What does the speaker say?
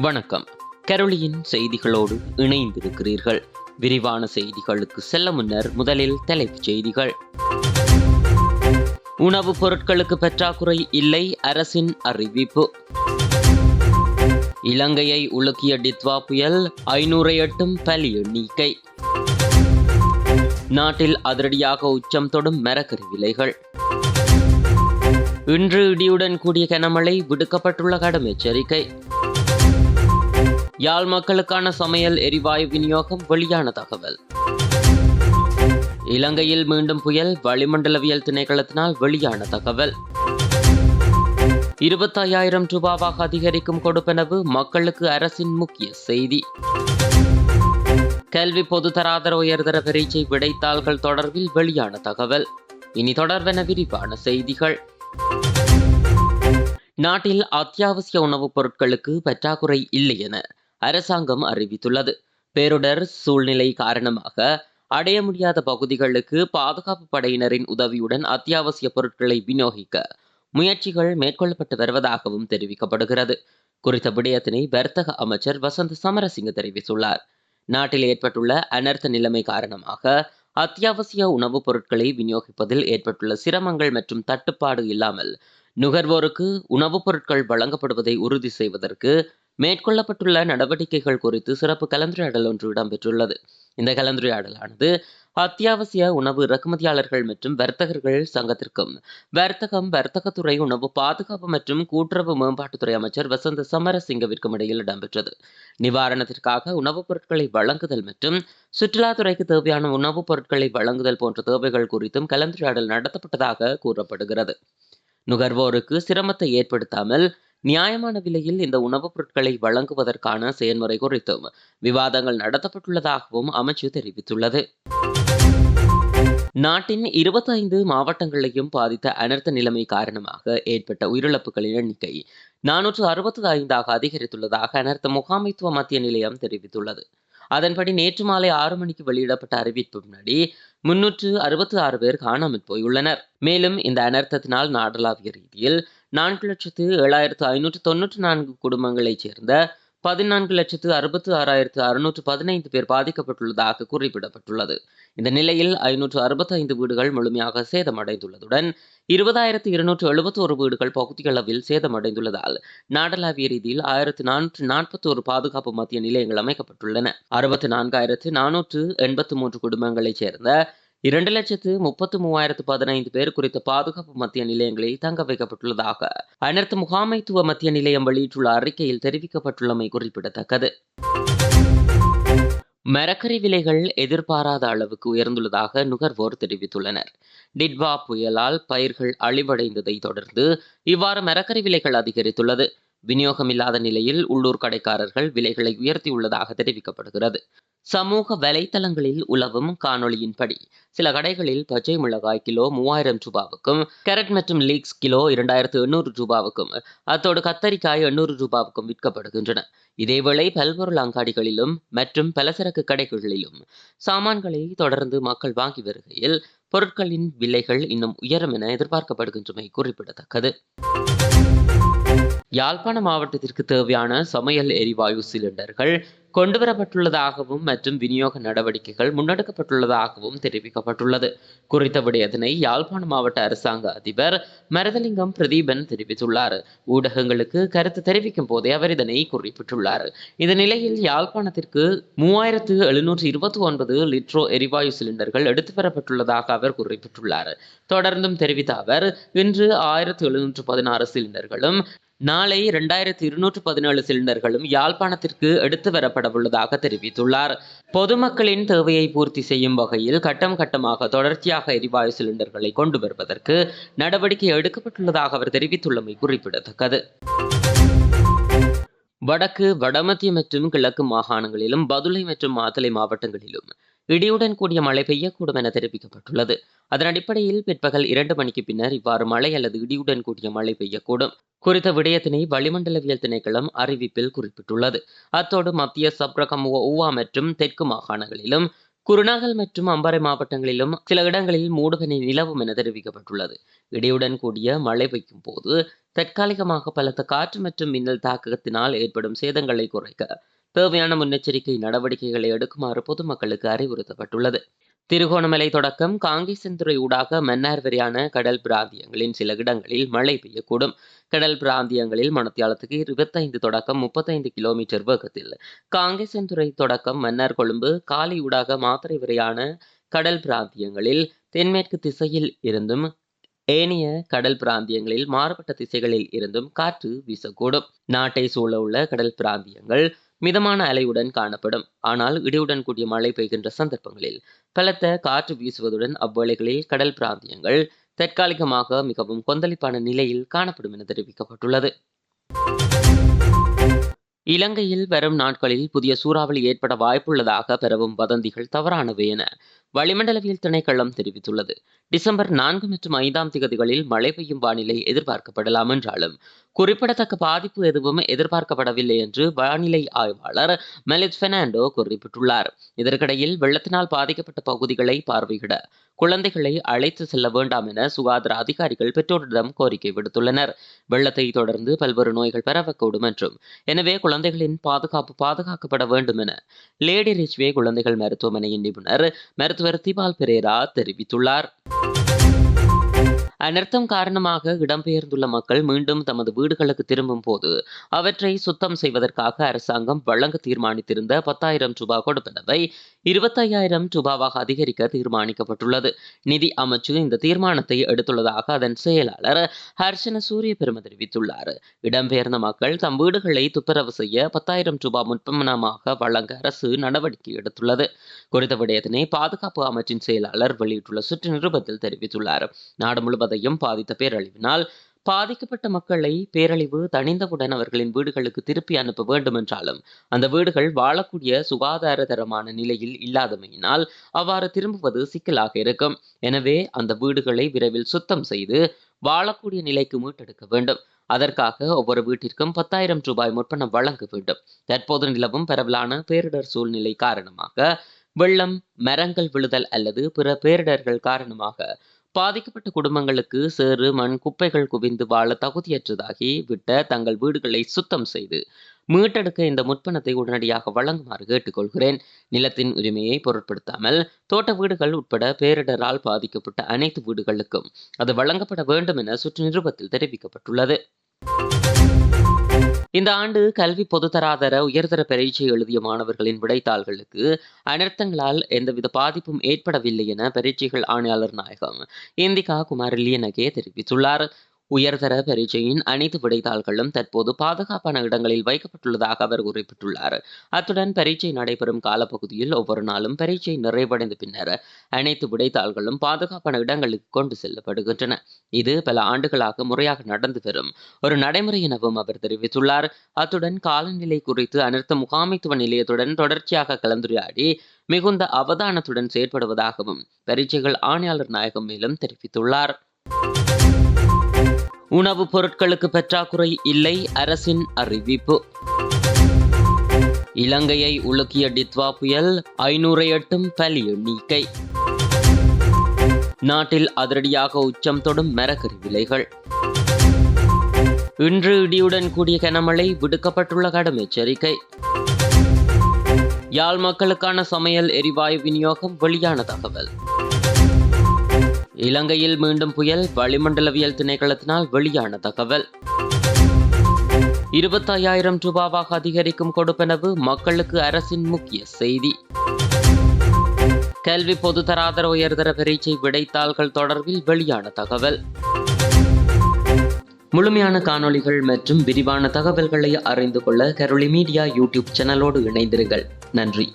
வணக்கம். கரோலியின் செய்திகளோடு இணைந்திருக்கிறீர்கள். விரிவான செய்திகளுக்கு செல்ல முன்னர் முதலில் தலைப்புச் செய்திகள். உணவுப் பொருட்களுக்கு பற்றாக்குறை இல்லை அரசின் அறிவிப்பு. இலங்கையை உலுக்கிய டித்வா புயல் ஐநூறை எட்டும் பலி எண்ணிக்கை. நாட்டில் அதிரடியாக உச்சம் தொடும் மரக்கறி விலைகள். இன்று இடியுடன் கூடிய கனமழை விடுக்கப்பட்டுள்ள கடும் எச்சரிக்கை. யாழ் மக்களுக்கான சமையல் எரிவாயு விநியோகம் வெளியான தகவல். இலங்கையில் மீண்டும் புயல் வளிமண்டலவியல் திணைக்களத்தினால் வெளியான தகவல். இருபத்தையாயிரம் ரூபாவாக அதிகரிக்கும் கொடுப்பனவு மக்களுக்கு அரசின் முக்கிய செய்தி. கல்வி பொதுதராதர உயர்தர பரீட்சை விடைத்தாள்கள் தொடர்பில் வெளியான தகவல். இனி தொடர்பென விரிவான செய்திகள். நாட்டில் அத்தியாவசிய உணவுப் பொருட்களுக்கு பற்றாக்குறை இல்லை என அரசாங்கம் அறிவித்துள்ளது. பேரிடர் சூழ்நிலை காரணமாக அடைய முடியாத பகுதிகளுக்கு பாதுகாப்பு படையினரின் உதவியுடன் அத்தியாவசிய பொருட்களை விநியோகிக்க முயற்சிகள் மேற்கொள்ளப்பட்டு வருவதாகவும் தெரிவிக்கப்படுகிறது. குறித்த விடயத்தினை வர்த்தக அமைச்சர் வசந்த் சமரசிங்க தெரிவித்துள்ளார். நாட்டில் ஏற்பட்டுள்ள அனர்த்த நிலைமை காரணமாக அத்தியாவசிய உணவுப் பொருட்களை விநியோகிப்பதில் ஏற்பட்டுள்ள சிரமங்கள் மற்றும் தட்டுப்பாடு இல்லாமல் நுகர்வோருக்கு உணவுப் பொருட்கள் வழங்கப்படுவதை உறுதி செய்வதற்கு மேற்கொள்ளப்பட்டுள்ள நடவடிக்கைகள் குறித்து சிறப்பு கலந்துரையாடல் ஒன்று இடம்பெற்றுள்ளது. இந்த கலந்துரையாடலானது அத்தியாவசிய உணவு இறக்குமதியாளர்கள் மற்றும் வர்த்தகர்கள் சங்கத்திற்கும் வர்த்தகம் வர்த்தகத்துறை உணவு பாதுகாப்பு மற்றும் கூட்டுறவு மேம்பாட்டுத்துறை அமைச்சர் வசந்த சமரசிங்கவிற்கும் இடையில் இடம்பெற்றது. நிவாரணத்திற்காக உணவுப் பொருட்களை வழங்குதல் மற்றும் சுற்றுலாத்துறைக்கு தேவையான உணவுப் பொருட்களை வழங்குதல் போன்ற தேவைகள் குறித்தும் கலந்துரையாடல் நடத்தப்பட்டதாக கூறப்படுகிறது. நுகர்வோருக்கு சிரமத்தை ஏற்படுத்தாமல் நியாயமான விலையில் இந்த உணவுப் பொருட்களை வழங்குவதற்கான செயல்முறை குறித்தும் விவாதங்கள் நடத்தப்பட்டுள்ளதாகவும் அமைச்சு தெரிவித்துள்ளது. நாட்டின் இருபத்தைந்து மாவட்டங்களையும் பாதித்த அனர்த்த நிலைமை காரணமாக ஏற்பட்ட உயிரிழப்புகளின் எண்ணிக்கை நானூற்று அறுபத்தி ஐந்தாக அதிகரித்துள்ளதாக அனர்த்த முகாமைத்துவ மத்திய நிலையம் தெரிவித்துள்ளது. அதன்படி நேற்று மாலை ஆறு மணிக்கு வெளியிடப்பட்ட அறிவிப்பின்படி முன்னூற்று அறுபத்தி ஆறு பேர் காணாமல் போயுள்ளனர். மேலும் இந்த அனர்த்தத்தினால் நாடளாவிய ரீதியில் நான்கு லட்சத்து ஏழாயிரத்து ஐநூற்று தொன்னூற்று நான்கு குடும்பங்களைச் சேர்ந்த பதினான்கு லட்சத்து அறுபத்து ஆறாயிரத்து அறுநூற்று பதினைந்து பேர் பாதிக்கப்பட்டுள்ளதாக குறிப்பிடப்பட்டுள்ளது. இந்த நிலையில் ஐநூற்று அறுபத்தி ஐந்து வீடுகள் முழுமையாக சேதமடைந்துள்ளதுடன் இருபதாயிரத்து இருநூற்று எழுபத்தோரு வீடுகள் பகுதியளவில் சேதமடைந்துள்ளதால் நாடளாவிய ரீதியில் ஆயிரத்து நானூற்று நாற்பத்தோரு பாதுகாப்பு மத்திய நிலையங்கள் அமைக்கப்பட்டுள்ளன. அறுபத்து நான்காயிரத்து நானூற்று எண்பத்து மூன்று குடும்பங்களைச் சேர்ந்த இரண்டு லட்சத்து முப்பத்து மூவாயிரத்து பதினைந்து பேர் குறித்த பாதுகாப்பு மத்திய நிலையங்களில் தங்க வைக்கப்பட்டுள்ளதாக அனர்த்த முகாமைத்துவ மத்திய நிலையம் வெளியிட்டுள்ள அறிக்கையில் தெரிவிக்கப்பட்டுள்ளமை குறிப்பிடத்தக்கது. மரக்கறி விலைகள் எதிர்பாராத அளவுக்கு உயர்ந்துள்ளதாக நுகர்வோர் தெரிவித்துள்ளனர். டிட்வா புயலால் பயிர்கள் அழிவடைந்ததை தொடர்ந்து இவ்வாறு மரக்கறி விலைகள் அதிகரித்துள்ளது. விநியோகம் இல்லாத நிலையில் உள்ளூர் கடைக்காரர்கள் விலைகளை உயர்த்தியுள்ளதாக தெரிவிக்கப்படுகிறது. சமூக வலைத்தளங்களில் உலவும் காணொளியின்படி சில கடைகளில் பச்சை மிளகாய் கிலோ மூவாயிரம் ரூபாவுக்கும் கேரட் மற்றும் லீக்ஸ் கிலோ இரண்டாயிரத்து எண்ணூறு ரூபாவுக்கும் அத்தோடு கத்தரிக்காய் எண்ணூறு ரூபாவுக்கும் விற்கப்படுகின்றன. இதேவேளை பல்பொருள் அங்காடிகளிலும் மற்றும் பலசரக்கு கடைகளிலும் சாமான்களை தொடர்ந்து மக்கள் வாங்கி வருகையில் பொருட்களின் விலைகள் இன்னும் உயரும் என எதிர்பார்க்கப்படுகின்றமை குறிப்பிடத்தக்கது. யாழ்ப்பாண மாவட்டத்திற்கு தேவையான சமையல் எரிவாயு சிலிண்டர்கள் கொண்டுவரப்பட்டுள்ளதாகவும் மற்றும் விநியோக நடவடிக்கைகள் முன்னெடுக்கப்பட்டுள்ளதாகவும் தெரிவிக்கப்பட்டுள்ளது. குறித்த விடயத்தினை யாழ்ப்பாண மாவட்ட அரசாங்க அதிபர் மரதலிங்கம் பிரதீபன் தெரிவித்துள்ளார். ஊடகங்களுக்கு கருத்து தெரிவிக்கும் போதே அவர் இதனை குறிப்பிட்டுள்ளார். இந்த நிலையில் யாழ்ப்பாணத்திற்கு மூவாயிரத்து எழுநூற்று இருபத்தி ஒன்பது லிட்ரோ எரிவாயு சிலிண்டர்கள் எடுத்து வரப்பட்டுள்ளதாக அவர் குறிப்பிட்டுள்ளார். தொடர்ந்தும் தெரிவித்த அவர் இன்று ஆயிரத்து எழுநூற்று பதினாறு சிலிண்டர்களும் நாளை இரண்டாயிரத்தி இருநூற்று பதினேழு சிலிண்டர்களும் யாழ்ப்பாணத்திற்கு எடுத்து வரப்படவுள்ளதாக தெரிவித்துள்ளார். பொதுமக்களின் தேவையை பூர்த்தி செய்யும் வகையில் கட்டம் கட்டமாக தொடர்ச்சியாக எரிவாயு சிலிண்டர்களை கொண்டு வருவதற்கு நடவடிக்கை எடுக்கப்பட்டுள்ளதாக அவர் தெரிவித்துள்ளமை குறிப்பிடத்தக்கது. வடக்கு வடமத்திய மற்றும் கிழக்கு மாகாணங்களிலும் பதுளை மற்றும் மாத்தளை மாவட்டங்களிலும் இடியுடன் கூடிய மழை பெய்யக்கூடும் என தெரிவிக்கப்பட்டுள்ளது. அதன் அடிப்படையில் பிற்பகல் இரண்டு மணிக்கு பின்னர் இவ்வாறு மழை அல்லது இடியுடன் கூடிய மழை பெய்யக்கூடும். குறித்த விடயத்தினை வளிமண்டலவியல் திணைக்களம் அறிவிப்பில் குறிப்பிட்டுள்ளது. அத்தோடு மத்திய சப்ரகம் ஊவா மற்றும் தெற்கு மாகாணங்களிலும் குருநாகல் மற்றும் அம்பாறை மாவட்டங்களிலும் சில இடங்களில் மூடுபனி நிலவும் என தெரிவிக்கப்பட்டுள்ளது. இடியுடன் கூடிய மழை பெய்யும் போது தற்காலிகமாக பலத்த காற்று மற்றும் மின்னல் தாக்கத்தினால் ஏற்படும் சேதங்களை குறைக்க தேவையான முன்னெச்சரிக்கை நடவடிக்கைகளை எடுக்குமாறு பொதுமக்களுக்கு அறிவுறுத்தப்பட்டுள்ளது. திருகோணமலை தொடக்கம் காங்கேசன்துறை ஊடாக மன்னார் வரையான கடல் பிராந்தியங்களின் சில இடங்களில் மழை பெய்யக்கூடும். கடல் பிராந்தியங்களில் மணத்தியாலத்துக்கு இருபத்தைந்து தொடக்கம் முப்பத்தைந்து கிலோமீட்டர் வேகத்தில். காங்கேசன்துறை தொடக்கம் மன்னார் கொழும்பு காலி ஊடாக மாத்திரை வரையான கடல் பிராந்தியங்களில் தென்மேற்கு திசையில் இருந்தும் ஏனைய கடல் பிராந்தியங்களில் மாறுபட்ட திசைகளில் இருந்தும் காற்று வீசக்கூடும். நாட்டை சூழ உள்ள கடல் பிராந்தியங்கள் மிதமான அலையுடன் காணப்படும். ஆனால் இடியுடன் கூடிய மழை பெய்கின்ற சந்தர்ப்பங்களில் பலத்த காற்று வீசுவதுடன் அவ்வளைகளில் கடல் பிராந்தியங்கள் தற்காலிகமாக மிகவும் கொந்தளிப்பான நிலையில் காணப்படும் என தெரிவிக்கப்பட்டுள்ளது. இலங்கையில் வரும் நாட்களில் புதிய சூறாவளி ஏற்பட வாய்ப்புள்ளதாக பெறவும் வதந்திகள் தவறானவை என வளிமண்டலவியல் திணைக்களம் தெரிவித்துள்ளது. டிசம்பர் நான்கு மற்றும் ஐந்தாம் திகதிகளில் மழை பெய்யும் வானிலை எதிர்பார்க்கப்படலாம் என்றாலும் குறிப்பிடத்தக்க பாதிப்பு எதுவும் எதிர்பார்க்கப்படவில்லை என்று வானிலை ஆய்வாளர் மெலிஸ் பெர்னாண்டோ குறிப்பிட்டுள்ளார். இதற்கிடையில் வெள்ளத்தினால் பாதிக்கப்பட்ட பகுதிகளை பார்வையிட குழந்தைகளை அழைத்து செல்ல வேண்டாம் என சுகாதார அதிகாரிகள் பெற்றோரிடம் கோரிக்கை விடுத்துள்ளனர். வெள்ளத்தை தொடர்ந்து பல்வேறு நோய்கள் பரவக்கூடும் என்றும் எனவே குழந்தைகளின் பாதுகாப்பு பாதுகாக்கப்பட வேண்டும் என லேடி ரிச்வே குழந்தைகள் மருத்துவமனையின் நிபுணர் மருத்துவ மருத்துவர் திபால் பெரேரா தெரிவித்துள்ளார். அனர்த்தம் காரணமாக இடம்பெயர்ந்துள்ள மக்கள் மீண்டும் தமது வீடுகளுக்கு திரும்பும் போது அவற்றை சுத்தம் செய்வதற்காக அரசாங்கம் வழங்க தீர்மானித்திருந்த பத்தாயிரம் ரூபாய் கொடுப்பனவை இருபத்தையாயிரம் ரூபாவாக அதிகரிக்க தீர்மானிக்கப்பட்டுள்ளது. நிதி அமைச்சு இந்த தீர்மானத்தை எடுத்துள்ளதாக அதன் செயலாளர் ஹர்ஷன சூரிய பெருமை தெரிவித்துள்ளார். இடம்பெயர்ந்த மக்கள் தம் வீடுகளை துப்புரவு செய்ய பத்தாயிரம் ரூபாய் முன்பணமாக வழங்க அரசு நடவடிக்கை எடுத்துள்ளது. குறித்த விடயத்தினை பாதுகாப்பு அமைச்சின் செயலாளர் வெளியிட்டுள்ள சுற்று நிருபத்தில் தெரிவித்துள்ளார். நாடு முழுவதும் முழுவதையும் பாதித்த பேரழிவினால் பாதிக்கப்பட்ட மக்களை பேரழிவு தணிந்தவுடன் அவர்களின் வீடுகளுக்கு திருப்பி அனுப்ப வேண்டும் என்றாலும் அந்த வீடுகள் வாழக்கூடிய சுகாதாரதரமான நிலையில் இல்லாதமையினால் அவ்வாறு திரும்புவது சிக்கலாக இருக்கும். எனவே அந்த வீடுகளை விரைவில் சுத்தம் செய்து வாழக்கூடிய நிலைக்கு மீட்டெடுக்க வேண்டும். அதற்காக ஒவ்வொரு வீட்டிற்கும் பத்தாயிரம் ரூபாய் முற்பணம் வழங்க வேண்டும். தற்போது நிலவும் பரவலான பேரிடர் சூழ்நிலை காரணமாக வெள்ளம் மரங்கள் விழுதல் அல்லது பிற பேரிடர்கள் காரணமாக பாதிக்கப்பட்ட குடும்பங்களுக்கு சேறு மண் குப்பைகள் குவிந்து வாழ தகுதியற்றதாகி விட்ட தங்கள் வீடுகளை சுத்தம் செய்து மீட்டெடுக்க இந்த முற்பணத்தை உடனடியாக வழங்குமாறு கேட்டுக்கொள்கிறேன். நிலத்தின் உரிமையை பொருட்படுத்தாமல் தோட்ட வீடுகள் உட்பட பேரிடரால் பாதிக்கப்பட்ட அனைத்து வீடுகளுக்கும் அது வழங்கப்பட வேண்டும் என சுற்று நிருபத்தில் தெரிவிக்கப்பட்டுள்ளது. இந்த ஆண்டு கல்வி பொதுத்தராதர உயர்தர பரீட்சை எழுதிய மாணவர்களின் விடைத்தாள்களுக்கு அனர்த்தங்களால் எந்தவித பாதிப்பும் ஏற்படவில்லை என பரீட்சைகள் ஆணையாளர் நாயகம் இந்திகா குமார் லியனகே தெரிவித்துள்ளார். உயர்தர பரீட்சையின் அனைத்து விடைத்தாள்களும் தற்போது பாதுகாப்பான இடங்களில் வைக்கப்பட்டுள்ளதாக அவர் குறிப்பிட்டுள்ளார். அத்துடன் பரீட்சை நடைபெறும் காலப்பகுதியில் ஒவ்வொரு நாளும் பரீட்சை நிறைவடைந்த பின்னர் அனைத்து விடைத்தாள்களும் பாதுகாப்பான இடங்களுக்கு கொண்டு செல்லப்படுகின்றன. இது பல ஆண்டுகளாக முறையாக நடந்து வரும் ஒரு நடைமுறை எனவும் அவர் தெரிவித்துள்ளார். அத்துடன் காலநிலை குறித்து அனர்த்த முகாமைத்துவ நிலையத்துடன் தொடர்ச்சியாக கலந்துரையாடி மிகுந்த அவதானத்துடன் செயற்படுவதாகவும் பரீட்சைகள் ஆணையாளர் நாயகம் மேலும் தெரிவித்துள்ளார். உணவுப் பொருட்களுக்கு பற்றாக்குறை இல்லை அரசின் அறிவிப்பு. இலங்கையை உலுக்கிய டித்வா புயல் ஐநூறை எட்டும் பலி எண்ணிக்கை நாட்டில் அதிரடியாக உச்சம் தொடும் மரக்கறி விலைகள். இன்று இடியுடன் கூடிய கனமழை விடுக்கப்பட்டுள்ள கடும் எச்சரிக்கை. யாழ் மக்களுக்கான சமையல் எரிவாயு விநியோகம் வெளியான தகவல். இலங்கையில் மீண்டும் புயல் வளிமண்டலவியல் திணைக்களத்தினால் வெளியான தகவல். இருபத்தையாயிரம் ரூபாவாக அதிகரிக்கும் கொடுப்பனவு மக்களுக்கு அரசின் முக்கிய செய்தி. கல்வி பொதுத்தராதர உயர்தர பரீட்சை விடைத்தாள்கள் தொடர்பில் வெளியான தகவல். முழுமையான காணொளிகள் மற்றும் விரிவான தகவல்களை அறிந்து கொள்ள கரோலி மீடியா யூடியூப் சேனலோடு இணைந்திருங்கள். நன்றி.